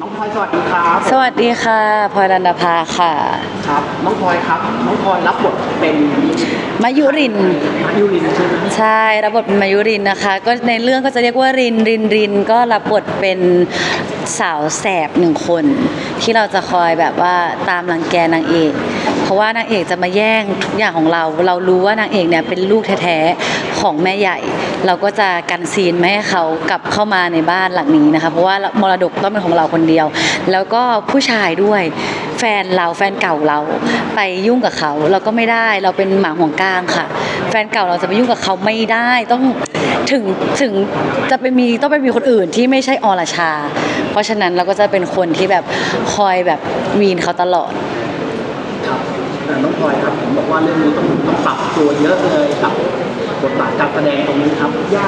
น้องพลอยสวัสดีครับสวัสดีค่ะพลอยรันดาภาค่ะ ครับ น้องพลอยครับน้องพลอยรับบทเป็นมายุริน มายุรินใช่ไหมใช่รับบทเป็นมายุรินนะคะ ก็ในเรื่องก็จะเรียกว่ารินรินรินก็รับบทเป็นสาวแสบหนึ่งคน ที่เราจะคอยแบบว่าตามรังแกนางเอก เพราะว่านางเอกจะมาแย่งทุกอย่างของเรา เรารู้ว่านางเอกเนี่ยเป็นลูกแท้ๆของแม่ใหญ่ เราก็จะกันซีนไม่ให้เขากลับเข้ามาในบ้านหลังนี้นะคะ เพราะว่ามรดกต้องเป็นของเราคนเดียว แล้วก็ผู้ชายด้วยแฟนเราแฟนเก่าเราไปยุ่งกับเขาเราก็ไม่ได้เราเป็นหมาห่วงก้างค่ะ แฟนเก่าเราจะไปยุ่งกับเขาไม่ได้ต้องถึงถึงจะไปมีต้องไปมีคนอื่นที่ไม่ใช่อรชา เพราะฉะนั้นเราก็จะเป็นคนที่แบบคอยแบบวีนเขาตลอด น้องพลอยครับผมบอกว่าเรื่องนี้ต้องต้องปรับตัวเยอะเลยกับบทบาทการแสดงตรงนี้ครับยาก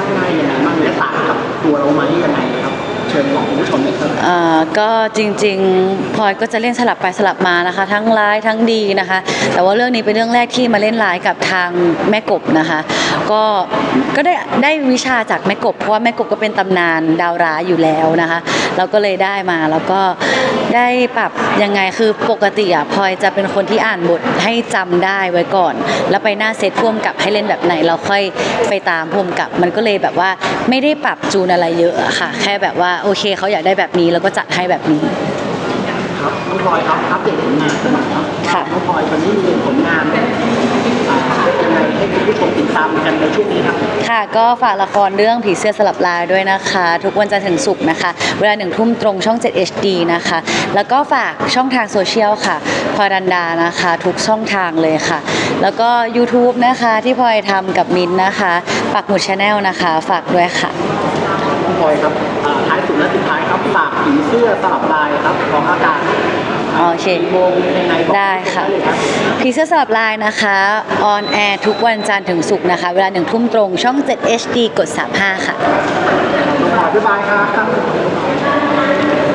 อ่าก็จริงๆพลอยก็จะเล่นสลับไปสลับมานะคะ ทั้งร้ายทั้งดีนะคะ แต่ว่าเรื่องนี้เป็นเรื่องแรกที่มาเล่นร้ายกับทางแม่กบนะคะ ก็ก็ได้ได้วิชาจากแม่กบเพราะว่าแม่กบก็เป็นตำนานดาวร้ายอยู่แล้วนะคะ เราก็เลยได้มาแล้วก็ได้ปรับยังไงคือปกติอะพลอยจะเป็นคนที่อ่านบทให้จำได้ไว้ก่อน แล้วไปหน้าเซตพ่วมกับให้เล่นแบบไหน เราค่อยไปตามพ่วมกับมันก็เลยแบบว่าไม่ได้ปรับจูนอะไรเยอะอะค่ะ แค่แบบว่าโอเคเขาอยากได้แบบนี้แล้วก็จัดให้แบบนี้ ครับน้องพลอยครับอัปเดตผลงานกันหน่อยครับค่ะ น้องพลอยตอนนี้มีผลงานอ่ายังไงให้คุณผู้ชมติดตามกันในช่วงนี้ครับ ค่ะ ก็ฝากละครเรื่องผีเสื้อสลับลายด้วยนะคะ ทุกวันจันทร์ถึงศุกร์นะคะ เวลาหนึ่งทุ่มตรงช่อง 7 HD นะคะ แล้วก็ฝากช่องทางโซเชียลค่ะพลอยดันดานะคะ ทุกช่องทางเลยค่ะ แล้วก็ YouTube นะคะที่พลอยทำกับมินนะคะปักหมุดชาแนลนะคะ ฝากด้วยค่ะพลอยครับท้ายสุดและสุดท้ายครับฝากผีเสื้อสลับลายครับของอากาศ โอเค ได้ค่ะพีเสื้อสลับลายนะคะออนแอร์ทุกวันจันทร์ถึงศุกร์นะคะ เวลาหนึ่งทุ่มตรงช่อง 7 HD กด 35 ค่ะน้องพลอยบ๊ายบายค่ะ